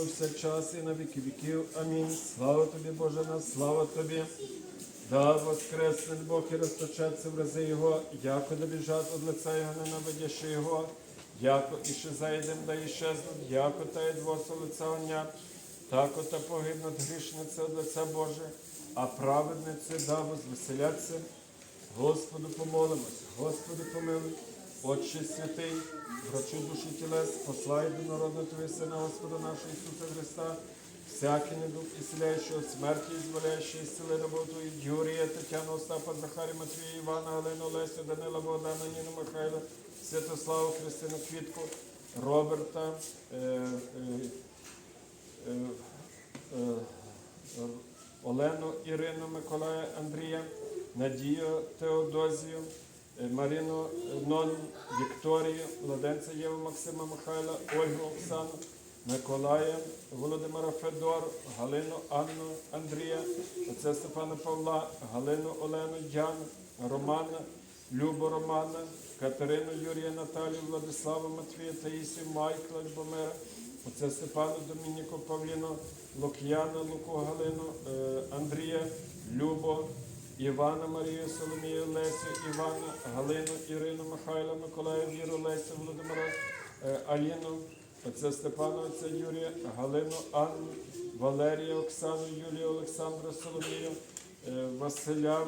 повсякчас і на віки віків. Амінь. Слава тобі, Боже наш, слава тобі. Да воскресне Бог і розточаться в рази Його, яко да біжать од лица Його, ненавидящи Його, яко іще зайдем, да іщезнуть, яко та й двоса лица оня, так ота погибнуть грішниці од лиця Боже, а праведниці да возвеселяться. Господу помолимось, Господи помилуй, Отче святий, врачи душі тілес, послай до народу Твої Сина, Господа нашого Ісуса Христа, всякий недуг ісцеляючого, смерті ізволяючий, ісцели роботу, Юрія, Тетяну, Остапа, Захарі, Матвія, Івана, Галину, Лесю, Данила, Богдана, Ніну, Михайла, Святославу, Христину, Квітку, Роберта, е, е, е, е, Олену, Ірину, Миколая, Андрія, Надію, Теодозію, Марину, е, Нон, Вікторію, Владенця Єву, Максима Михайла, Ольгу, Оксану, Миколая, Володимира Федор, Галину, Анну, Андрія, отця Степана Павла, Галину, Олену, Яну, Романа, Любу Романа, Катерину, Юрія, Наталію, Владислава, Матвія, Таїсію, Майкла, Любомира, отця Степану, Домініку, Павліну, Лук'яна, Луку, Галину, е, Андрія, Любо, Івана, Марію, Соломію, Лесю, Івана, Галину, Ірину, Михайла, Миколая, Віру, Лесю, Володимира, е, Аліну, отця Степана, отця Юрія, Галину, Анну, Валерія, Оксану, Юлію, Олександра, Соломію, е, Василя,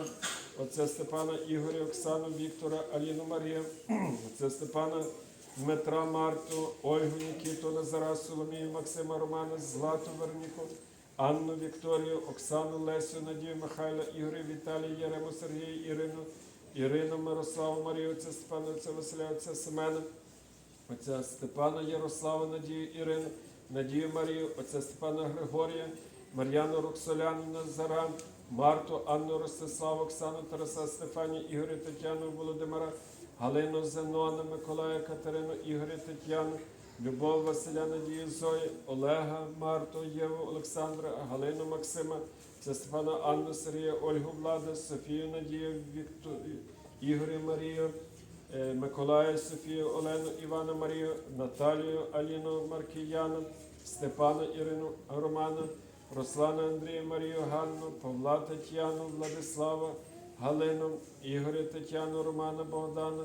отця Степана, Ігоря, Оксану, Віктора, Аліну, Марію, отця Степана, Дмитра, Марту, Ольгу, Нікіту, Назара, Соломію, Максима, Романа, Злату, Верніку, Анну, Вікторію, Оксану, Лесю, Надію, Михайла, Ігоря, Віталія, Ярему, Сергія, Ірину, Ірину, Мирославу, Марію, отця Степана, отця Василя, отця Семена, отця Степана Ярослава, Надію Ірину, Надію Марію, отця Степана Григорія, Мар'яну Роксоляну Назара, Марту, Анну Ростиславу, Оксану Тараса, Стефанію, Ігоря, Тетяну, Володимира, Галину Зенона, Миколая, Катерину, Ігоря, Тетяну, Любов Василя, Надію Зої, Олега, Марту, Єву, Олександра, Галину Максима, Степана Анну, Сергія, Ольгу Влада, Софію Надію, Вікторію, Ігоря Марію, Е, Миколая, Софію, Олену, Івана Марію, Наталію, Аліну Маркіяна, Степана Ірину Романа, Руслана Андрія Марію Ганну, Павла Тетяну, Владислава, Галину, Ігоря Тетяну, Романа Богдана,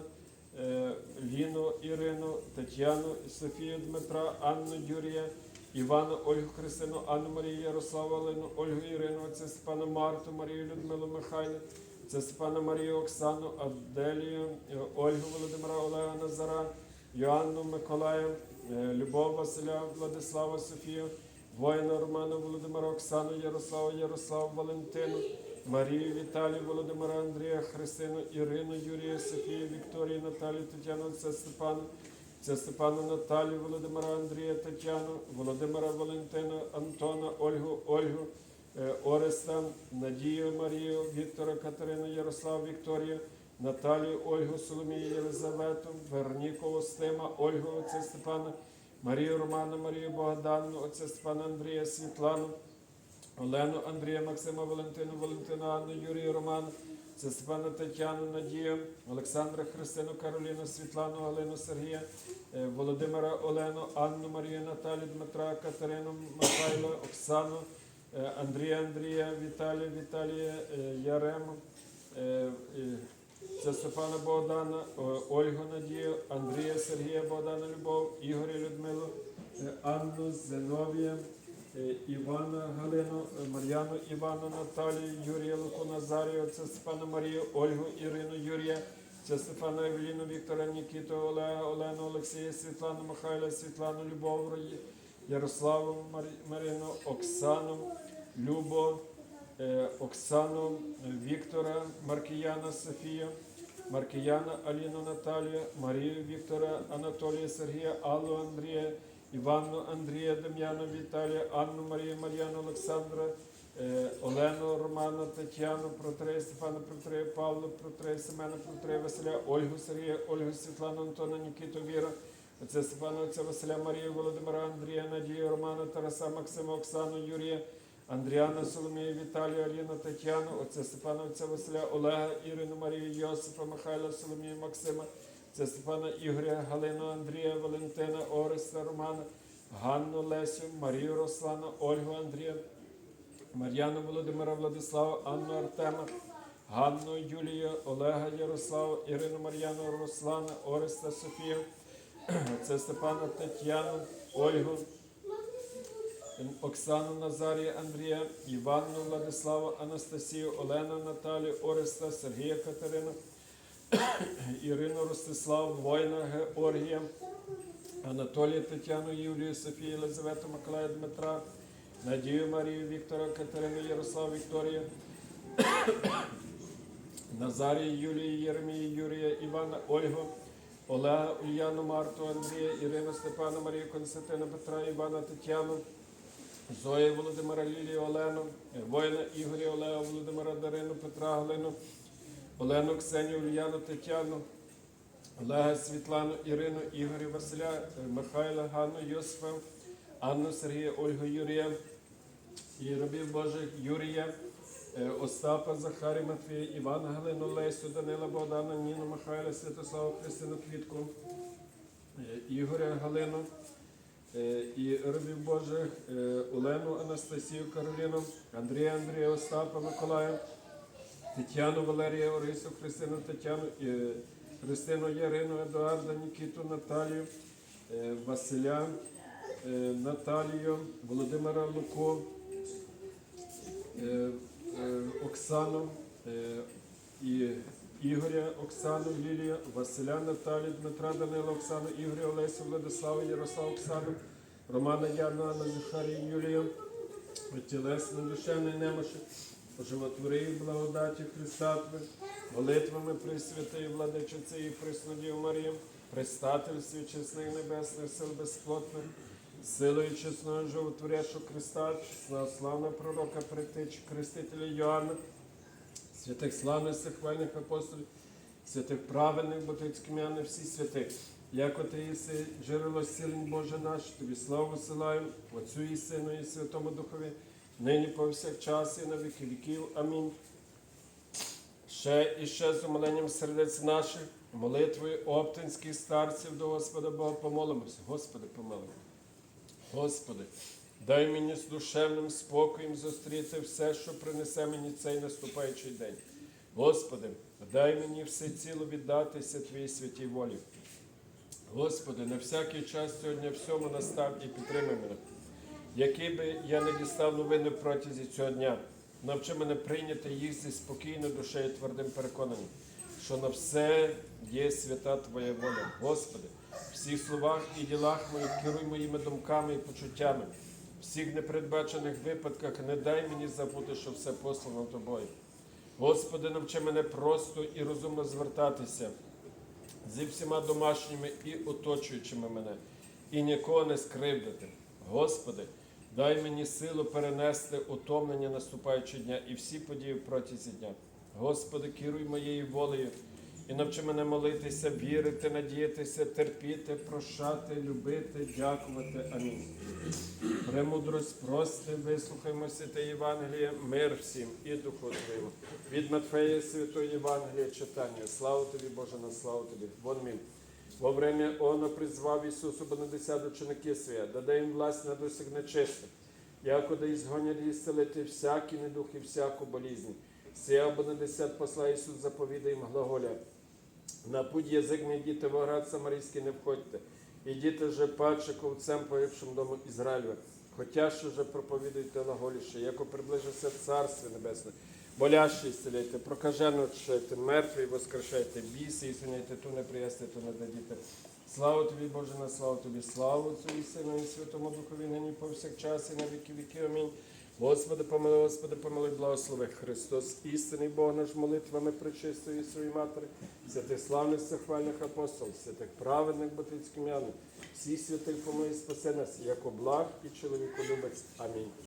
е, Ліну Ірину, Тетяну, Софію Дмитра, Анну Юрія, Івана, Ольгу Христину, Анну Марію, Ярославу, Олену, Ольгу Ірину, отця Степана Марту, Марію Людмилу Михайлу, це Степана Марію Оксану, Аделію, е, Ольгу Володимира Олега Назара, Йоанну Миколая, е, Любов Василя, Владислава Софію, воїна Романа Володимира Оксану, Ярослава, Ярослав Валентину, Марію Віталію, Володимира Андрія, Христину, Ірину, Юрія, Софію, Вікторію, Наталію, Тетяну, це Степана. Це Степану Наталію, Володимира Андрія, Тетяну, Володимира Валентина, Антона, Ольгу, Ольгу, е, Ореста, Надію Марію, Віктора, Катерину, Ярослав, Вікторію, Наталію, Ольгу, Соломію, Єлизавету, Верніку, Остима, Ольгу, отця Степана, Марію Романа, Марію Богдану, отця Степана Андрія, Світлану, Олену, Андрія, Максима, Валентину, Валентину, Анну, Юрію, Романа, це Степана Тетяну, Надію, Олександра Христину, Кароліну, Світлану, Галину, Сергія, е, Володимира Олену, Анну, Марію, Наталію, Дмитра, Катерину, Михайла, Оксану, е, Андрія, Андрія, Віталія, Віталія, е, Ярему, це Степана Богдана, Ольгу Надію, Андрія, Сергія, Богдана, Любов, Ігоря, Людмилу, Анну, Зиновія, Івана Галину, е, Мар'яну Івану, Наталію, Юрія Луку Назарію, це Степана Марію, Ольгу Ірину Юрія, це Стефана Евеліну, Віктора Нікіту, Олега, Олену, Олексія, Світлану Михайла, Світлану Любов, Ярославу Марину, Оксану, Любо, е, Оксану, е, Віктора, Маркіяна, Софію, Маркіяна, Аліну Наталію, Марію Віктора, Анатолія, Сергія, Аллу Андрія, Іванну Андрія, Дем'яну Віталія, Анну Марію, Мар'яну Олександра, е, Олену Романа, Тетяну, Протрея, Стефана Протрея, Павла Протрея, Семена Протрея, Василя, Ольгу Сергія, Ольгу Світлану, Антона, Нікіту, Віра, отця Степана, отця Василя, Марію, Володимира, Андрія, Надію, Романа, Тараса, Максима, Оксану, Юрія, Андріана, Соломію, Віталію, Аліну, Тетяну, отця Степана, отця Василя, Олега, Ірину, Марію, Йосипа, Михайла, Соломію, Максима, це Степана Ігоря, Галину, Андрія, Валентина, Ореста, Романа, Ганну Лесю, Марію Руслану, Ольгу Андрія, Мар'яну Володимира Владислава, Анну Артема, Ганну Юлію, Олега Ярослава, Ірину Мар'яну Руслана, Ореста Софію, це Степана Тетяну, Ольгу, Оксану Назарія Андрія, Іванну Владиславу, Анастасію, Олену Наталію, Ореста, Сергія Катерину, Ірину Ростиславу, Воїна Георгія, Анатолія Тетяну, Юлію, Софію, Єлизавету, Миколая Дмитра, Надію Марію, Віктора, Катерину, Ярославу, Вікторію, Назарію, Юлію, Єремію, Юрія, Івана, Ольгу, Олега, Ульяну, Марту, Андрія, Ірину, Степана, Марію, Константина, Петра, Івана, Тетяну, Зоя Володимира, Лілію, Олену, воїна Ігоря, Олега, Володимира, Дарину, Петра, Галину, Олену, Ксенію, Ульяну, Тетяну, Олега, Світлану, Ірину, Ігоря, Василя, е, Михайла, Ганну, Йосифа, Анну, Сергія, Ольгу, Юрія, і рабів Божих Юрія, е, Остапа, Захарі, Матвія, Івана, Галину, Лесю, Данила, Богдана, Ніну, Михайла, Святославу, Христину, Квітку, е, Ігоря, Галину, і рабів Божих Олену, Анастасію, Кароліну, Андрія, Андрія, Остапа, Миколая, Тетяну, Валерія, Орису, Христину, Тетяну, е, Христину, Ярину, Едуарда, Нікіту, Наталію, е, Василя, е, Наталію, Володимира Луку, е, Оксану і Ігоря, Оксану, Лілія, Василя, Наталію, Дмитра, Данила, Оксану, Ігоря, Олесю, Владиславу, Ярославу, Оксану, Романа, Яну, Анну, Захарію, Юлію, тілесне, душевне немощі, животвори і благодаті Христа Тве, молитвами Пресвятої Владичиці і Преснодів Марії, предстательстві чесних небесних сил безплотних, силою чесного животворящого Христа, чесного славного пророка, притич, крестителя Йоанна, святих славних хвальних апостолів, святих праведних ботицьких м'яни, всі святих. Як ти єси джерело сілень Боже наш, тобі славу висилаю, Отцю і Сину, і Святому Духові, нині повсякчас і на віки віків. Амінь. Ще і ще з умоленням сердець наших, молитвою оптинських старців до Господа Бога помолимося. Господи, помилуй. Господи, дай мені з душевним спокоєм зустріти все, що принесе мені цей наступаючий день. Господи, дай мені все ціло віддатися Твоїй святій волі. Господи, на всякий час сьогодні всьому настав і підтримай мене. Який би я не дістав новини протязі цього дня, навчи мене прийняти їх зі спокійною душею твердим переконанням, що на все є свята Твоя воля. Господи, в всіх словах і ділах моїх керуй моїми думками і почуттями. В всіх непередбачених випадках не дай мені забути, що все послано Тобою. Господи, навчи мене просто і розумно звертатися зі всіма домашніми і оточуючими мене, і нікого не скривдити. Господи, дай мені силу перенести утомлення наступаючого дня і всі події протязі дня. Господи, керуй моєю волею і навчи мене молитися, вірити, надіятися, терпіти, прощати, любити, дякувати. Амінь. Премудрость прости, вислухаймо святе Євангеліє, мир всім і Духу Твоєму. Від Матфея Святого Євангелія читання. Слава тобі, Боже, на славу тобі. Вон мій. Во время Оно призвав Ісусу Бонадесят ученики своя, даде їм власть над усіх нечистих, якода ізгонять і зцелити всякі і всяку болізнь. Сія Бонадесят посла Ісус заповідає їм глаголя. На путь язик не йдіте, в оград Самарійський не входьте. Ідіте же паче ковцем погибшим дому Ізраїлю. Хотя що же проповідуйте глаголіше, яко приближиться Царство Небесне. Болящий ісцеляйте, прокажену чайте, мертвий воскрешайте, біси, ісуняйте, ту не приясти, ту не дадіте. Слава тобі, Боже, на славу тобі, славу Отцю і Сину, і Святому Духові, нині повсякчас, і на віки віки. Амінь. Господи, помилуй, Господи, помилуй, благослови Христос, істинний Бог наш молитвами причистої своїй матері, святих славних захвальних апостолів, святих праведних ботицьких м'ян, всіх святих помилуй, спаси нас, як благ і чоловіколюбець. Амінь.